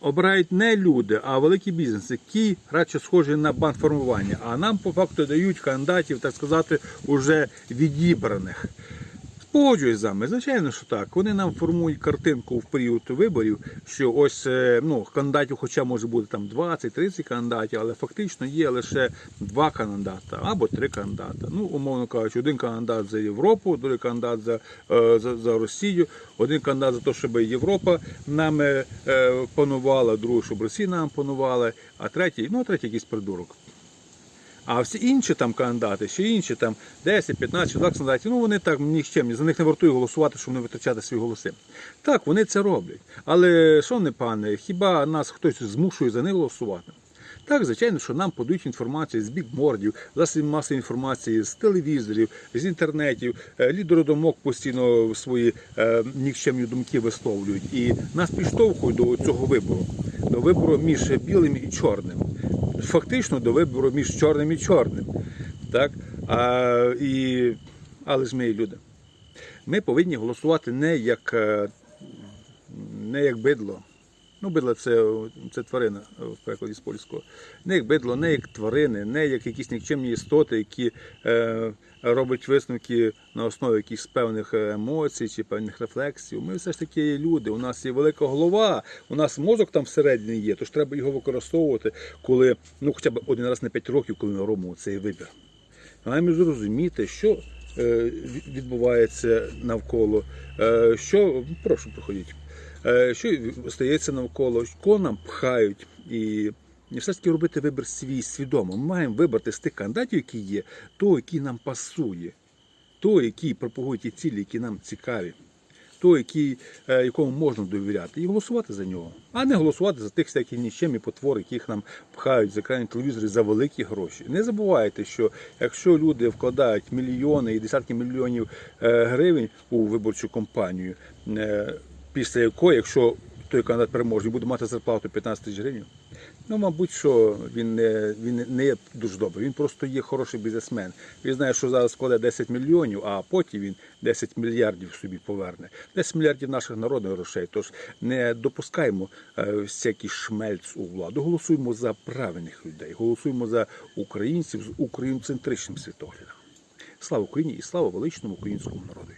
обирають не люди, а великі бізнеси, які радше схожі на банформування. А нам по факту дають кандидатів, так сказати, уже відібраних. Погоджуюсь з вами, звичайно, що так. Вони нам формують картинку в період виборів, що ось е, ну, кандидатів, хоча може бути там 20-30 кандидатів, але фактично є лише два кандидата або три кандидата. Ну, умовно кажучи, один кандидат за Європу, другий кандидат за, е, за, за Росію, один кандидат за те, щоб Європа нами е, панувала, другий, щоб Росія нам панувала, а третій, ну, третій якийсь придурок. А всі інші там кандидати, ще інші там 10, 15, 20 кандидатів, ну вони так нікчемні, за них не вартує голосувати, щоб не витрачати свої голоси. Так, вони це роблять. Але, шановне пане, хіба нас хтось змушує за них голосувати? Так, звичайно, що нам подають інформацію з бікмордів, засобів масової інформації, з телевізорів, з інтернетів. Е, Лідери думок постійно свої е, нікчемні думки висловлюють. І нас підштовхують до цього вибору, до вибору між білим і чорним фактично до вибору між чорним і чорним. Так? А, і, але ж ми і люди. Ми повинні голосувати не як, е, не як бидло. Ну, бидло це, це тварина е, в перекладі з польського. Не як бидло, не як тварини, не як якісь нікчемні істоти, які е, роблять висновки на основі якихось певних е, емоцій чи певних рефлексій. Ми все ж таки є люди. У нас є велика голова, у нас мозок там всередині є, тож треба його використовувати, коли ну хоча б один раз на 5 років, коли ми робимо цей вибір. Маємо зрозуміти, що е, відбувається навколо, е, що прошу проходіть, що стається навколо, кого нам пхають і. І все ж таки робити вибір свій свідомо. Ми маємо вибрати з тих кандидатів, які є, того, який нам пасує, того, який пропагує ті цілі, які нам цікаві, того, який, е, якому можна довіряти, і голосувати за нього, а не голосувати за тих всяких нічим і потвор, яких нам пхають з екранів телевізорів за великі гроші. Не забувайте, що якщо люди вкладають мільйони і десятки мільйонів е, гривень у виборчу кампанію, е, після якої, якщо той кандидат переможе, буде мати зарплату 15 тисяч гривень, Ну, мабуть, що він не, він не є дуже добрий. Він просто є хороший бізнесмен. Він знає, що зараз складе 10 мільйонів, а потім він 10 мільярдів собі поверне. 10 мільярдів наших народних грошей. Тож не допускаємо е, всякий шмельц у владу. Голосуємо за правильних людей. Голосуємо за українців з україноцентричним світоглядом. Слава Україні і слава величному українському народу.